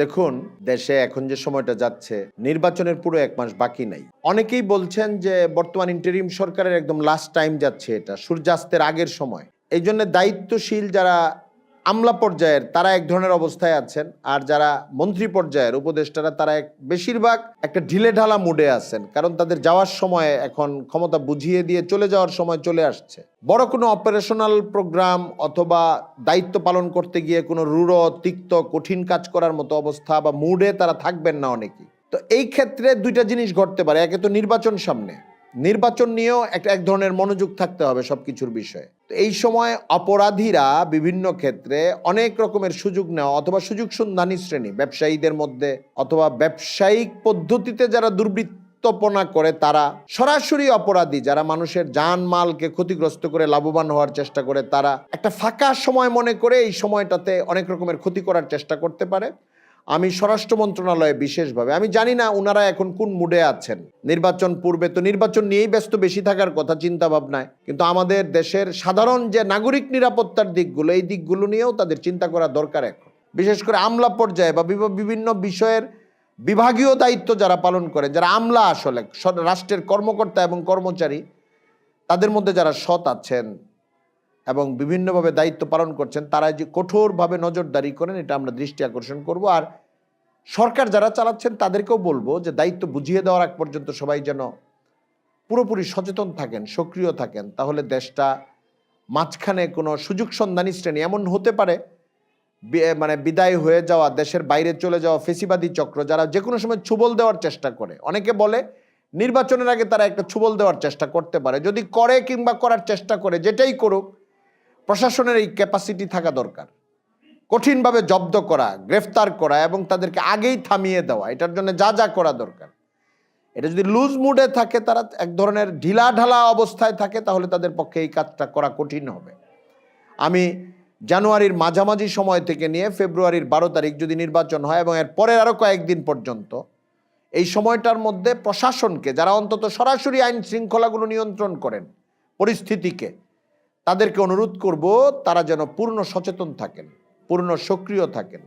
দেখুন, দেশে এখন যে সময়টা যাচ্ছে, নির্বাচনের পুরো এক মাস বাকি নাই। অনেকেই বলছেন যে বর্তমান ইন্টারিম সরকারের একদম লাস্ট টাইম যাচ্ছে এটা, সূর্যাস্তের আগের সময়। এই জন্য দায়িত্বশীল যারা আমলা পর্যায়ের তারা এক ধরনের অবস্থায় আছেন, আর যারা মন্ত্রী পর্যায়ের উপদেষ্টারা তারা এক বেশিরভাগ একটা ঢিলে ঢালা মুডে আছেন, কারণ তাদের যাওয়ার সময় এখন ক্ষমতা বুঝিয়ে দিয়ে চলে যাওয়ার সময় চলে আসছে। বড় কোনো অপারেশনাল প্রোগ্রাম অথবা দায়িত্ব পালন করতে গিয়ে কোনো রূঢ়, তিক্ত, কঠিন কাজ করার মতো অবস্থা বা মুডে তারা থাকবেন না অনেকেই। তো এই ক্ষেত্রে দুইটা জিনিস ঘটতে পারে, একে তো নির্বাচন সামনে। নির্বাচন নিয়েও একটা এক ধরনের মনোযোগ থাকতে হবে সবকিছুর বিষয়ে। তো এই সময় অপরাধীরা বিভিন্ন ক্ষেত্রে অনেক রকমের সুযোগ নেওয়া অথবা সুযোগ সন্ধানী শ্রেণি, ব্যবসায়ীদের মধ্যে অথবা ব্যবসায়িক পদ্ধতিতে যারা দুর্বৃত্তপনা করে, তারা সরাসরি অপরাধী, যারা মানুষের জান মালকে ক্ষতিগ্রস্ত করে, লাভবান হওয়ার চেষ্টা করে, তারা একটা ফাঁকা সময় মনে করে এই সময়টাতে অনেক রকমের ক্ষতি করার চেষ্টা করতে পারে। আমি স্বরাষ্ট্র মন্ত্রণালয়ে বিশেষভাবে, আমি জানি না ওনারা এখন কোন মুডে আছেন। নির্বাচন পূর্বে তো নির্বাচন নিয়েই ব্যস্ত বেশি থাকার কথা চিন্তা ভাবনায় কিন্তু আমাদের দেশের সাধারণ যে নাগরিক নিরাপত্তার দিকগুলো, এই দিকগুলো নিয়েও তাদের চিন্তা করা দরকার এখন। বিশেষ করে আমলা পর্যায়ে বা বিভিন্ন বিষয়ের বিভাগীয় দায়িত্ব যারা পালন করে, যারা আমলা আসলে রাষ্ট্রের কর্মকর্তা এবং কর্মচারী, তাদের মধ্যে যারা সৎ আছেন এবং বিভিন্নভাবে দায়িত্ব পালন করছেন, তারা যে কঠোরভাবে নজরদারি করেন, এটা আমরা দৃষ্টি আকর্ষণ করব। আর সরকার যারা চালাচ্ছেন, তাদেরকেও বলব যে দায়িত্ব বুঝিয়ে দেওয়ার আগ পর্যন্ত সবাই যেন পুরোপুরি সচেতন থাকেন, সক্রিয় থাকেন। তাহলে দেশটা মাঝখানে কোনো সুযোগ সন্ধানী শ্রেণি এমন হতে পারে মানে বিদায় হয়ে যাওয়া, দেশের বাইরে চলে যাওয়া ফেসিবাদী চক্র যারা যে কোনো সময় ছুবল দেওয়ার চেষ্টা করে। অনেকে বলে নির্বাচনের আগে তারা একটা ছুবল দেওয়ার চেষ্টা করতে পারে। যদি করে কিংবা করার চেষ্টা করে, যেটাই করুক প্রশাসনের এই ক্যাপাসিটি থাকা দরকার। কঠিনভাবে জব্দ করা, গ্রেফতার করা এবং তাদেরকে আগেই থামিয়ে দেওয়া, এটার জন্য যা যা করা দরকার। এটা যদি লুজ মুডে থাকে, তারা এক ধরনের ঢিলা ঢালা অবস্থায় থাকে, তাহলে তাদের পক্ষে এই কাজটা করা কঠিন হবে। আমি জানুয়ারির মাঝামাঝি সময় থেকে নিয়ে ফেব্রুয়ারির বারো তারিখ যদি নির্বাচন হয় এবং এর পরের আরও কয়েকদিন পর্যন্ত, এই সময়টার মধ্যে প্রশাসনকে, যারা অন্তত সরাসরি আইন শৃঙ্খলাগুলো নিয়ন্ত্রণ করেন, পরিস্থিতিকে তাদেরকে অনুরোধ করব তারা যেন পূর্ণ সচেতন থাকেন পূর্ণ সক্রিয় থাকেন।